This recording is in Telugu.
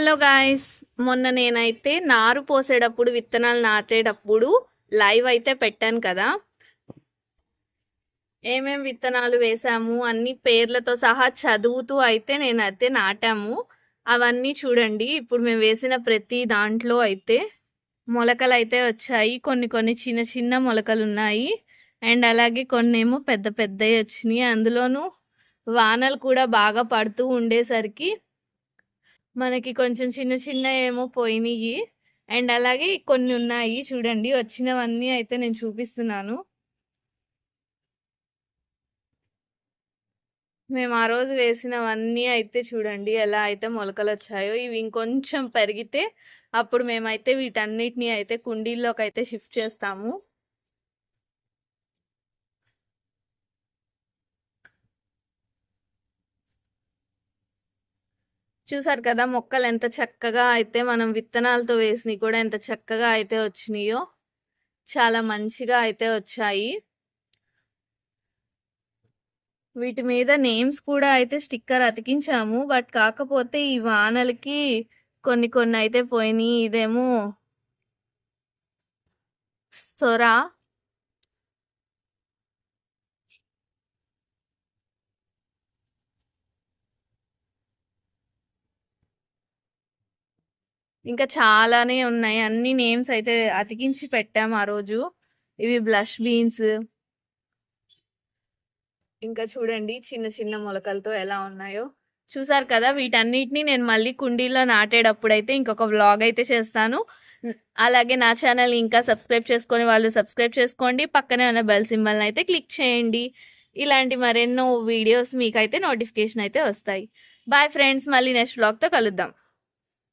హలో గాయస్ మొన్న నేనైతే నారు పోసేటప్పుడు విత్తనాలు నాటేటప్పుడు లైవ్ అయితే పెట్టాను కదా. ఏమేం విత్తనాలు వేసాము అన్ని పేర్లతో సహా చదువుతూ అయితే నేనైతే నాటాము. అవన్నీ చూడండి ఇప్పుడు మేము వేసిన ప్రతి దాంట్లో అయితే మొలకలు అయితే వచ్చాయి. కొన్ని కొన్ని చిన్న చిన్న మొలకలు ఉన్నాయి. అండ్ అలాగే కొన్ని ఏమో పెద్ద పెద్దవి వచ్చినాయి. అందులోనూ వానలు కూడా బాగా పడుతూ ఉండేసరికి మనకి కొంచెం చిన్న చిన్న ఏమో పోయినాయి. అండ్ అలాగే కొన్ని ఉన్నాయి చూడండి. వచ్చినవన్నీ అయితే నేను చూపిస్తున్నాను. మేము ఆ రోజు వేసినవన్నీ అయితే చూడండి. ఎలా అయితే మొలకలు వచ్చాయో ఇవి ఇంకొంచెం పెరిగితే అప్పుడు మేమైతే వీటన్నిటిని అయితే కుండీల్లోకి అయితే షిఫ్ట్ చేస్తాము. చూసారు కదా మొక్కలు ఎంత చక్కగా అయితే మనం విత్తనాలతో వేసినవి కూడా ఎంత చక్కగా అయితే వచ్చినాయో చాలా మంచిగా అయితే వచ్చాయి. వీటి మీద నేమ్స్ కూడా అయితే స్టిక్కర్ అతికించాము. బట్ కాకపోతే ఈ వానలకి కొన్ని కొన్ని అయితే పోయినాయి. ఇదేమో సొరా ఇంకా చాలానే ఉన్నాయి. అన్ని నేమ్స్ అయితే అతికించి పెట్టాము ఆ రోజు. ఇవి బ్లష్ బీన్స్. ఇంకా చూడండి చిన్న చిన్న మొలకలతో ఎలా ఉన్నాయో. చూసారు కదా వీటన్నిటిని నేను మళ్ళీ కుండీలో నాటేటప్పుడు అయితే ఇంకొక వ్లాగ్ అయితే చేస్తాను. అలాగే నా ఛానల్ ఇంకా సబ్స్క్రైబ్ చేసుకొని వాళ్ళు సబ్స్క్రైబ్ చేసుకోండి. పక్కనే ఉన్న బెల్ సింబల్ని అయితే క్లిక్ చేయండి. ఇలాంటి మరెన్నో వీడియోస్ మీకైతే నోటిఫికేషన్ అయితే వస్తాయి. బాయ్ ఫ్రెండ్స్ మళ్ళీ నెక్స్ట్ వ్లాగ్తో కలుద్దాం.